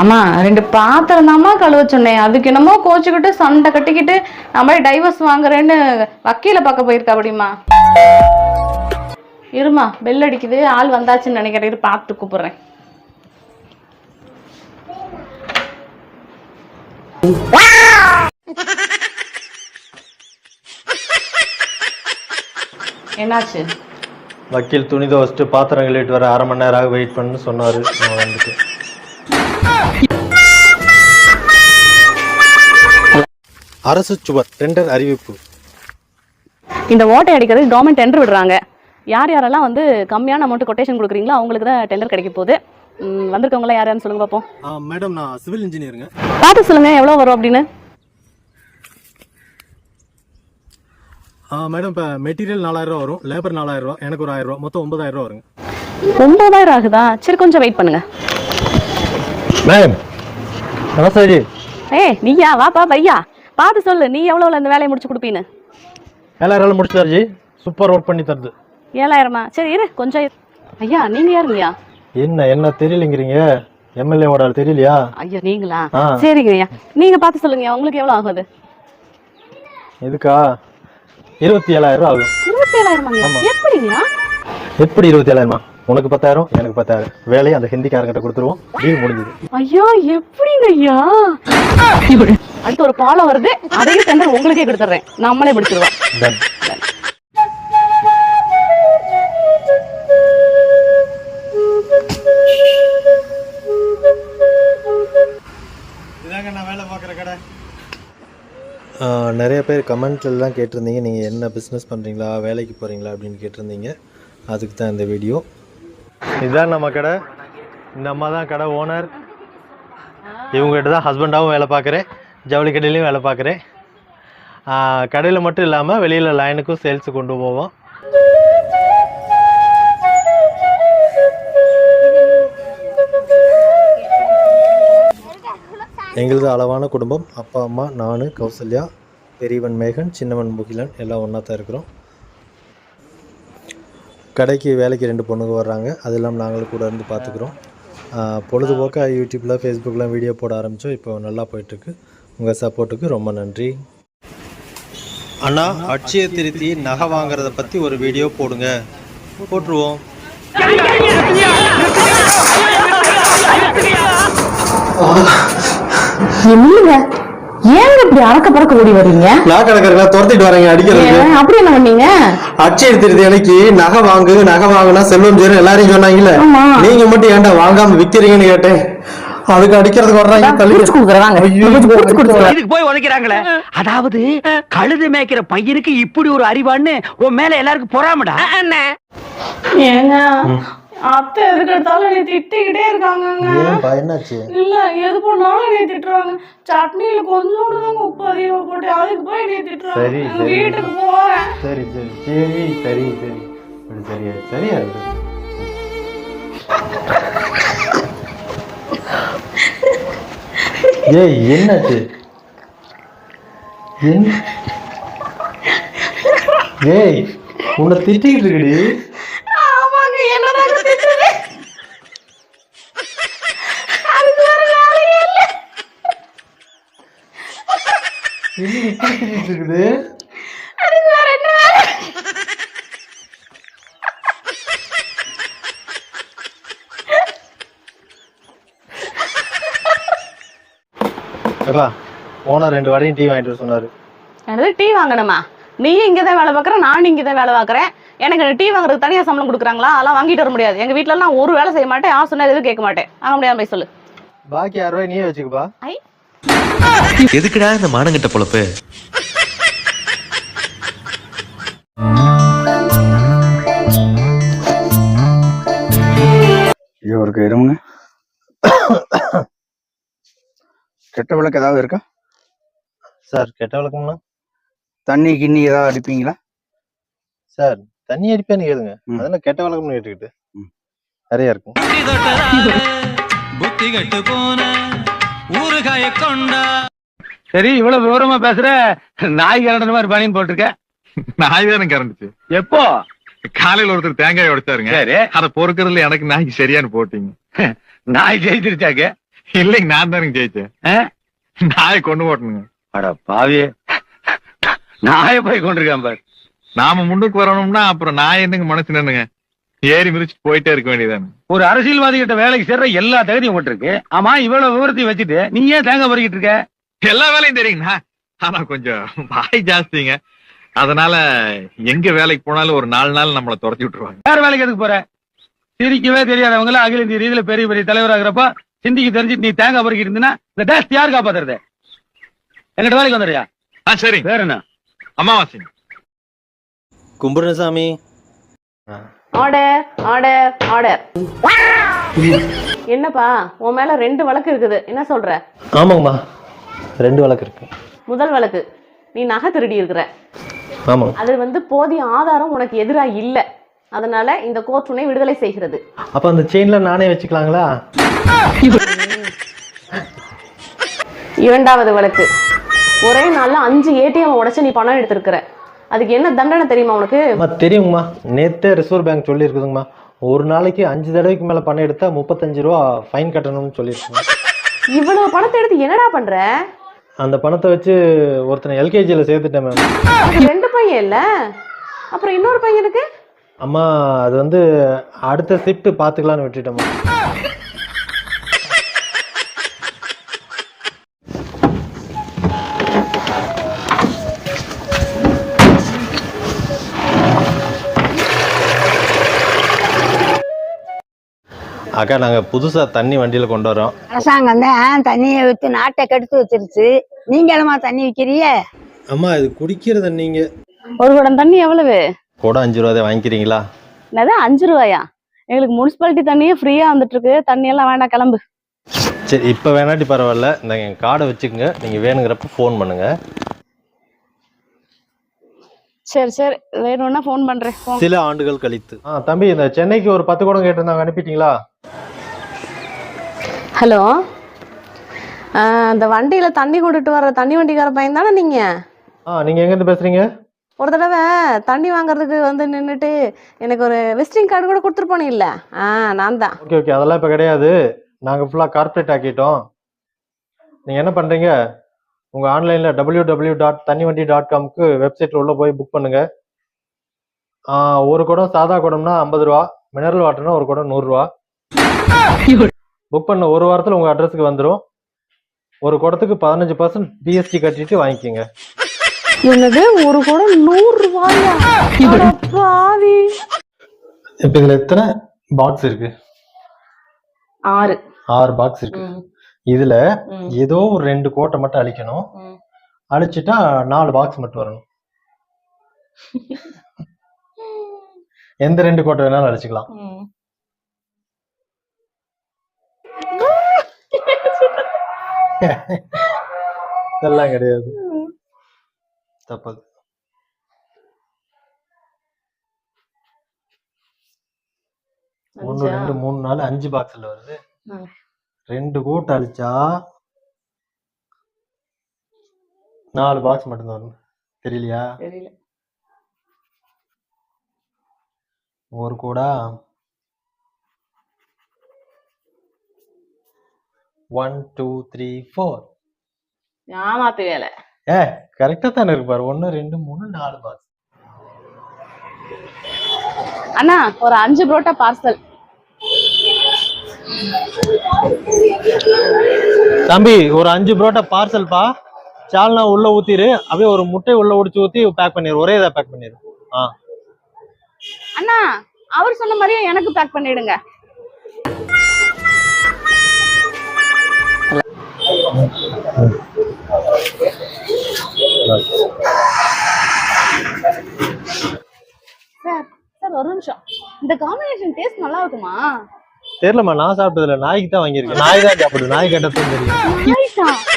அம்மா ரெண்டு பாத்திரம் தாம்மா கழுவ சொன்னேன். அதுக்கு என்னமோ கோச்சுக்கிட்டு சண்டை கட்டிக்கிட்டு நம்ம டைவர்ஸ் வாங்குறேன்னு வக்கீல பார்க்க போயிருக்கா அப்படிமா இருமா பெல் அடிக்குது. ஆள் வந்தாச்சுன்னு நினைக்கிறேன். இரு, பார்த்து கூப்பிடுறேன். என்னாச்சு? வக்கீல் துணி துவச்சிட்டு பாத்திரம் கழுவிட்டு வர அரை மணி நேரம் ஆக வெயிட் பண்ணு சொன்னாரு. நான் வந்துட்டு அரசு சுவர் டெண்டர் அறிவிப்பு. இந்த ஓட்டை அடிக்கிறதுக்கு கவர்மெண்ட் டெண்டர் விடுறாங்க. யார் யாரெல்லாம் வந்து கம்மியான அமௌண்ட் கொட்டேஷன் கொடுக்குறீங்களோ அவங்களுக்கு தான் டெண்டர் கிடைக்க போகுது. வந்திருக்கவங்களாம் யார் யாருன்னு சொல்லுங்க பார்ப்போம் மேடம் நான் சிவில் இன்ஜினியருங்க பார்த்து சொல்லுங்க எவ்வளோ வரும் அப்படின்னு. மேடம் இப்போ மெட்டீரியல் நாலாயிரம் ரூபா வரும் லேபர் நாலாயிரம் ரூபா எனக்கு ஒரு ஆயிரம் ரூபா மொத்தம் ஒன்பதாயிரம் ரூபா வருங்க. ஒன்பதாயிரம் ஆகுதா? சரி கொஞ்சம் வெயிட் பண்ணுங்க. மேம் நமஸ்தே ஏய் நீயா வாப்பா பையா. பார்த்து சொல்லு நீ எவ்வளோல இந்த வேலையை முடிச்சு கொடுப்பீன்னு? எல்லாரும் முடிச்சாரு ஜி. சூப்பர் ஒர்க் பண்ணி தருது. ஏழாயிரமா? சரி இரு கொஞ்சம் இரு. ஐயா நீங்க யாருங்கய்யா? என்ன என்ன தெரியலங்கிறீங்க? எம்எல்ஏவோட ஆள் தெரியலையா? ஐயா நீங்களா? ஆ. சரிங்க ஐயா நீங்க பார்த்து சொல்லுங்க உங்களுக்கு எவ்வளோ ஆகுது? இதுக்கா இருபத்தி ஏழாயிரம் ரூபா ஆகும் இருபத்தி ஏழாயிரமாங்க எப்படிங்க எப்படி இருபத்தி ஏழாயிரமா உனக்கு பத்தாயிரம் எனக்கு பத்தாயிரம். வேலையை அந்த ஹிந்திக்காரங்கிட்ட கொடுத்துருவோம். டீல் முடிஞ்சது. ஐயா எப்படிங்க ஐயா. அடுத்து ஒரு பாலம் வருது அதையும் டெண்டர் உங்களுக்கே கொடுத்துட்றேன் நம்மளே பிடிச்சிருவோம் டன் இதாங்க நான் வேலை பார்க்குற கடை. நிறைய பேர் கமெண்ட்லலாம் கேட்டிருந்தீங்க. நீங்கள் என்ன பிஸ்னஸ் பண்ணுறீங்களா வேலைக்கு போகிறீங்களா அப்படின்னு கேட்டிருந்தீங்க. அதுக்கு தான் இந்த வீடியோ இதுதான் நம்ம கடை. இந்த அம்மா தான் கடை ஓனர் இவங்ககிட்ட தான் ஹஸ்பண்டாகவும் வேலை பார்க்குறேன். ஜவுளி கடையிலையும் வேலை பார்க்குறேன். கடையில் மட்டும் இல்லாமல் வெளியில் லைனுக்கும் சேல்ஸு கொண்டு போவோம். எங்களது அளவான குடும்பம் அப்பா அம்மா நான் கௌசல்யா பெரியவன் மேகன் சின்னவன் முகிலன் எல்லாம் ஒன்றா தான் இருக்கிறோம். கடைக்கு வேலைக்கு ரெண்டு பொண்ணுங்க வர்றாங்க. அது இல்லாமல் நாங்களும் கூட இருந்து பார்த்துக்குறோம். பொழுதுபோக்காக யூடியூப்பில் ஃபேஸ்புக்கில் வீடியோ போட ஆரம்பித்தோம் இப்போ நல்லா போயிட்டுருக்கு உங்கள் சப்போர்ட்டுக்கு ரொம்ப நன்றி. அண்ணா அட்சய திருத்தி நகை வாங்குறத பற்றி ஒரு வீடியோ போடுங்க. போட்டுருவோம். இல்லைங்க ஏங்க இப்படி அறக்க பறக்க ஓடி வர்றீங்க? நான் கிடக்கிறதா துரத்திட்டு வரேங்க அடிக்கிறதுக்கு. ஏன், அப்படி என்ன பண்ணீங்க அட்சய திருத்தி அன்னைக்கு நகை வாங்கு நகை வாங்குனா செல்வம் சேரும் எல்லாரையும் சொன்னாங்கல்ல. நீங்க மட்டும் ஏன்டா வாங்காம விக்கிறீங்கன்னு கேட்டேன். அதுக்கு அடிக்கிறதுக்கு வர்றாங்க புடிச்சு கொடுக்குறாங்க. போய் உதைக்கிறாங்களே அதாவது கழுது மேய்க்கிற பையனுக்கு இப்படி ஒரு அறிவான்னு உன் மேல எல்லாருக்கும் பொறாமடா? ஏங்க அத்தை எதுக்கு எடுத்தாலும் என்னை திட்டிக்கிட்டே என்னாச்சு? இல்ல எது பண்ணாலும் என்னை திட்டுறாங்க. சட்னியில கொஞ்சோண்டு தாங்க உப்பு அதிகமா போட்டு அதுக்கு போய் என்னை திட்டுறாங்க. சரி, எங்க சரி. வீட்டுக்கு போறேன் சரி சரி. சரி சரி சரி. சரியா சரியா ஏய் என்னாச்சு? என் ஏய் உன்னை திட்டிக்கிட்டு இருக்குடி. என்ன இருக்குது அதுக்கு வேற என்ன வேலை அப்பா ஓனர் ரெண்டு வாடையும் டீ வாங்கிட்டு வர சொன்னாரு. எனது டீ வாங்கணுமா? நீயும் இங்கே தான் வேலை பார்க்குற நானும் இங்கே தான் வேலை பார்க்குறேன். எனக்கு டீ வாங்குறதுக்கு தனியாக சம்பளம் கொடுக்குறாங்களா? அதெல்லாம் வாங்கிட்டு வர முடியாது. எங்கள் வீட்டிலலாம் ஒரு வேலை செய்ய மாட்டேன். யார் சொன்னா எதுவும் கேட்க மாட்டேன். வாங்க முடியாம போய் சொல்லு. பாக்கி ஆறு ரூபாய் நீயே வச்சுக்கப்பா. ஐ. எதுக்குடா இந்த மானங்கிட்ட பொழப்பு? ஐயோ இருமுங்க. கெட்ட விளக்கு ஏதாவது இருக்கா? சார் கெட்ட வழக்கம்னா தண்ணி கிண்ணி ஏதாவது அடிப்பீங்களா? சார் தண்ணி அடிப்பேன்னு கேளுங்க. அதெல்லாம் கெட்ட வழக்கம்னு கேட்டுக்கிட்டு. ம். நிறைய இருக்கும். புத்தி கட்டு போன ஊறுகாய கொண்டா. சரி இவ்வளவு விவரமா பேசுற நாய் கரண்ட மாதிரி பனியன் போட்டிருக்க. நாய் தானே கறந்துச்சு எப்போ? காலையில ஒருத்தர் தேங்காய் உடைச்சாருங்க. சரி. அத பொறுக்கறதுல எனக்கு நாய்க்கு சரியானு போட்டீங்க. நாய் ஜெயிச்சிருச்சாக்க? இல்லைங்க நான் தானுங்க ஜெயிச்சேன்? நாயை கொண்டு போட்டணுங்க அட பாவியே. நாய போய் கொண்டிருக்கான் பாரு. நாம முன்னுக்கு வரணும்னா அப்புறம் நான் என்னங்க மனசு நின்னுங்க? ஏறி மிதிச்சு போயிட்டே இருக்க வேண்டியதானே ஒரு அரசியல்வாதி கிட்ட வேலைக்கு சேர்ற எல்லா தகுதியும் உங்கள்ட்ட இருக்கு ஆமா இவ்வளவு விவரத்தையும் வச்சுட்டு நீ ஏன் தேங்காய் பறிக்கிட்டு இருக்க? எல்லா வேலையும் தெரியுங்கண்ணா. ஆனா கொஞ்சம் வாய் ஜாஸ்திங்க. அதனால எங்க வேலைக்கு போனாலும் ஒரு நாலு நாள் நம்மள துரத்தி விட்டுருவாங்க. வேற வேலைக்கு எதுக்கு போற? சிரிக்கவே தெரியாதவங்கள அகில இந்திய ரீதியில பெரிய பெரிய தலைவராகிறப்ப சிந்திக்கு தெரிஞ்சுட்டு நீ தேங்காய் பறிக்கிட்டு இருந்தீங்கன்னா இந்த டேஸ்ட் யார் காப்பாத்துறது எங்கிட்ட வேலைக்கு வந்துடுறியா? ஆ சரி. வேற என்ன? அமாவாசைங்க கும்பிடுறேன் சாமி ஆர்டர் ஆர்டர் ஆர்டர். என்னப்பா உன் மேல ரெண்டு வழக்கு இருக்குது. என்ன சொல்ற? ஆமாங்கம்மா. ரெண்டு வழக்கு இருக்கு. முதல் வழக்கு நீ நகை திருடி இருக்கிற. அது வந்து போதிய ஆதாரம் உனக்கு எதிராக இல்லை. அதனால இந்த கோர்ட் உன்னை விடுதலை செய்கிறது. அப்போ அந்த செயினில் நானே வச்சுக்கலாங்களா? இரண்டாவது வழக்கு. ஒரே நாள்ல அஞ்சு ஏடிஎம் உடைச்சு நீ பணம் எடுத்திருக்கிற. அதுக்கு என்ன தண்டனை தெரியுமா உனக்கு? தெரியுங்கம்மா. நேற்றே ரிசர்வ் பேங்க் சொல்லியிருக்குதுங்கம்மா. ஒரு நாளைக்கு அஞ்சு தடவைக்கு மேலே பணம் எடுத்தா முப்பத்தஞ்சு ரூபா ஃபைன் கட்டணும்னு சொல்லியிருக்குங்க இவ்வளவு பணத்தை எடுத்து என்னடா பண்ற? அந்த பணத்தை வச்சு ஒருத்தனை எல்கேஜியில் சேர்த்துட்டேன் மேம். ரெண்டு பையன் இல்ல? அப்புறம் இன்னொரு பையனுக்கு அம்மா அது வந்து அடுத்த ஷிஃப்ட் பார்த்துக்கலான்னு விட்டுட்டேம்மா. அக்கா நாங்கள் புதுசாக தண்ணி வண்டியில் கொண்டு வரோம். அரசாங்கம் தான் தண்ணியை வித்து நாட்டை கெடுத்து வச்சிருச்சு. நீங்களுமா தண்ணி விற்கிறீங்க அம்மா இது குடிக்கிற தண்ணிங்க. ஒரு குடம் தண்ணி எவ்வளவு? கூட அஞ்சு ரூபா தான் வாங்கிக்கிறீங்களா? என்னது அஞ்சு ரூபாயா? எங்களுக்கு முனிசிபாலிட்டி தண்ணியே ஃப்ரீயா வந்துட்டு இருக்கு தண்ணி எல்லாம் வேண்டாம் கிளம்பு. சரி இப்போ வேணாட்டி பரவாயில்ல. இந்த என் கார்டை வச்சுக்கோங்க. நீங்கள் வேணுங்கிறப்ப ஃபோன் பண்ணுங்கள் சரி சரி. வேணும்னா ஃபோன் பண்றேன். போங்க. சில ஆண்டுகள் கழித்து. ஆ தம்பி இந்த சென்னைக்கு ஒரு பத்து குடம் கேட்டிருந்தாங்க. அனுப்பிட்டீங்களா? ஹலோ. அந்த வண்டியில தண்ணி கொண்டுட்டு வர்ற தண்ணி வண்டிக்கார பையன் தானே நீங்க? ஆ நீங்கள் எங்கேருந்து பேசுகிறீங்க ஒரு தடவை தண்ணி வாங்குறதுக்கு வந்து நின்றுட்டு எனக்கு ஒரு விசிட்டிங் கார்டு கூட கொடுத்துட்டு இல்லை? ஆ நான் தான். Okay okay. அதெல்லாம் இப்போ கிடையாது. நாங்கள் ஃபுல்லாக கார்ப்பரேட் ஆக்கிட்டோம். நீங்கள் என்ன பண்ணுறீங்க உங்கள் ஆன்லைனில் டபிள்யூ டபிள்யூ டாட் தண்ணி வண்டி டாட் காம்க்கு வெப்சைட்டில் உள்ளே போய் புக் பண்ணுங்கள் ஒரு குடம் சாதா குடம்னா ஐம்பது ரூபா. மினரல் வாட்டர்னா ஒரு குடம் நூறுரூவா புக் பண்ண ஒரு வாரத்தில் உங்கள் அட்ரஸுக்கு வந்துடும் ஒரு குடத்துக்கு பதினஞ்சு பர்சன்ட் பிஎஸ்டி கட்டிட்டு வாங்கிக்கோங்க. என்னது? ஒரு கூட நூறு ரூபாயா? பாவி. இப்போ இதில் எத்தனை பாக்ஸ் இருக்கு? ஆறு. ஆறு பாக்ஸ் இருக்கு. இதுல ஏதோ ஒரு ரெண்டு கோட்டை மட்டும் அழிக்கணும். அழிச்சிட்டா நாலு பாக்ஸ் மட்டும் வரணும். எந்த ரெண்டு கோட்டை வேணாலும் அழிச்சுக்கலாம். இதெல்லாம் கிடையாது. தப்பது. ஒன்று? ரெண்டு மூணு நாலு அஞ்சு பாக்ஸ்ல வருது. ரெண்டு கோட்டை அழிச்சா நாலு பாக்ஸ் மட்டும்தான் வரும். தெரியலையா? தெரியல. ஒரு கூடா? ஒன் டூ த்ரீ ஃபோர் ஏமாத்து வேலை. ஏ கரெக்டா தானே இருக்கு பாரு ஒன்று ரெண்டு மூணு நாலு பாக்ஸ் அண்ணா ஒரு அஞ்சு புரோட்டா பார்சல் தம்பி ஒரு அஞ்சு புரோட்டா பார்சல்பா சால்னா உள்ள ஊத்திரு. அப்படியே ஒரு முட்டை உள்ள உடிச்சு ஊத்தி பேக் பண்ணிரு. ஒரே இதா பேக் பண்ணிரு. ஆ. அண்ணா அவர் சொன்ன மாதிரியே எனக்கு பேக் பண்ணிடுங்க சார் சார் ஒரு நிமிஷம் இந்த காம்பினேஷன் டேஸ்ட் நல்லா இருக்குமா தெரியலம்மா நான் சாப்பிட்டதுல நாய்க்கு தான் வாங்கியிருக்கேன். நாய் தான் சாப்பிடுது. நாய் கேட்டதும் தெரியும்.